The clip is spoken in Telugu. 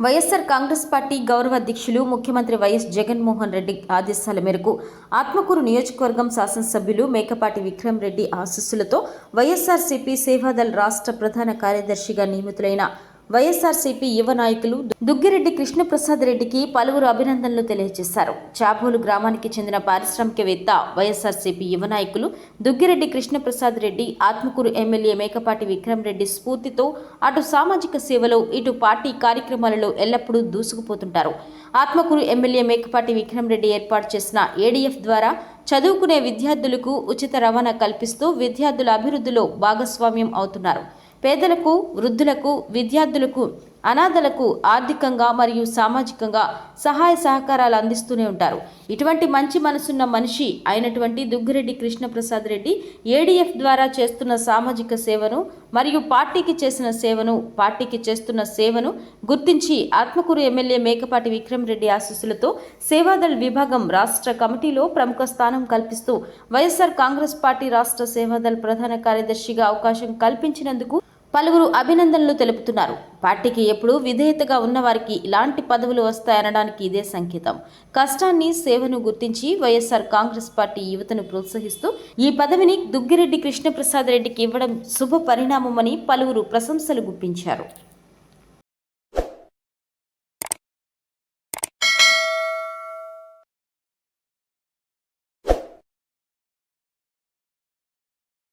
వైఎస్సార్ కాంగ్రెస్ పార్టీ గౌరవ అధ్యక్షులు ముఖ్యమంత్రి వైఎస్ జగన్మోహన్ రెడ్డి ఆదేశాల మేరకు ఆత్మకూరు నియోజకవర్గం శాసనసభ్యులు మేకపాటి విక్రమ్ రెడ్డి ఆశీస్సులతో వైఎస్సార్సీపీ సేవాదళ్ రాష్ట్ర ప్రధాన కార్యదర్శిగా నియమితులైన వైఎస్ఆర్సీపీ యువ నాయకులు దుగ్గిరెడ్డి కృష్ణప్రసాద్ రెడ్డికి పలువురు అభినందనలు తెలియజేశారు. చాబోలు గ్రామానికి చెందిన పారిశ్రామికవేత్త వైఎస్ఆర్సీపీ యువ నాయకులు దుగ్గిరెడ్డి కృష్ణప్రసాద్ రెడ్డి ఆత్మకూరు ఎమ్మెల్యే మేకపాటి విక్రమ్ రెడ్డి స్ఫూర్తితో అటు సామాజిక సేవలో ఇటు పార్టీ కార్యక్రమాలలో ఎల్లప్పుడూ దూసుకుపోతుంటారు. ఆత్మకూరు ఎమ్మెల్యే మేకపాటి విక్రమ్ రెడ్డి ఏర్పాటు చేసిన ఏడీఎఫ్ ద్వారా చదువుకునే విద్యార్థులకు ఉచిత రవాణా కల్పిస్తూ విద్యార్థుల అభివృద్ధిలో భాగస్వామ్యం అవుతున్నారు. పేదలకు వృద్ధులకు విద్యార్థులకు అనాథలకు ఆర్థికంగా మరియు సామాజికంగా సహాయ సహకారాలు అందిస్తూనే ఉంటారు. ఇటువంటి మంచి మనసున్న మనిషి అయినటువంటి దుగ్గిరెడ్డి కృష్ణప్రసాద్ రెడ్డి ఏడీఎఫ్ ద్వారా చేస్తున్న సామాజిక సేవను మరియు పార్టీకి చేసిన సేవను పార్టీకి చేస్తున్న సేవను గుర్తించి ఆత్మకూరు ఎమ్మెల్యే మేకపాటి విక్రమ్ రెడ్డి ఆశీస్సులతో సేవాదళ్ విభాగం రాష్ట్ర కమిటీలో ప్రముఖ స్థానం కల్పిస్తూ వైఎస్ఆర్ కాంగ్రెస్ పార్టీ రాష్ట్ర సేవాదళ్ ప్రధాన కార్యదర్శిగా అవకాశం కల్పించినందుకు పలువురు అభినందనలు తెలుపుతున్నారు. పార్టీకి ఎప్పుడు విధేయతగా ఉన్నవారికి ఇలాంటి పదవులు వస్తాయనడానికి ఇదే సంకేతం. కష్టాన్ని సేవను గుర్తించి వైఎస్ఆర్ కాంగ్రెస్ పార్టీ యువతను ప్రోత్సహిస్తూ ఈ పదవిని దుగ్గిరెడ్డి కృష్ణప్రసాద్ రెడ్డికి ఇవ్వడం శుభ పరిణామమని పలువురు ప్రశంసలు గుప్పించారు.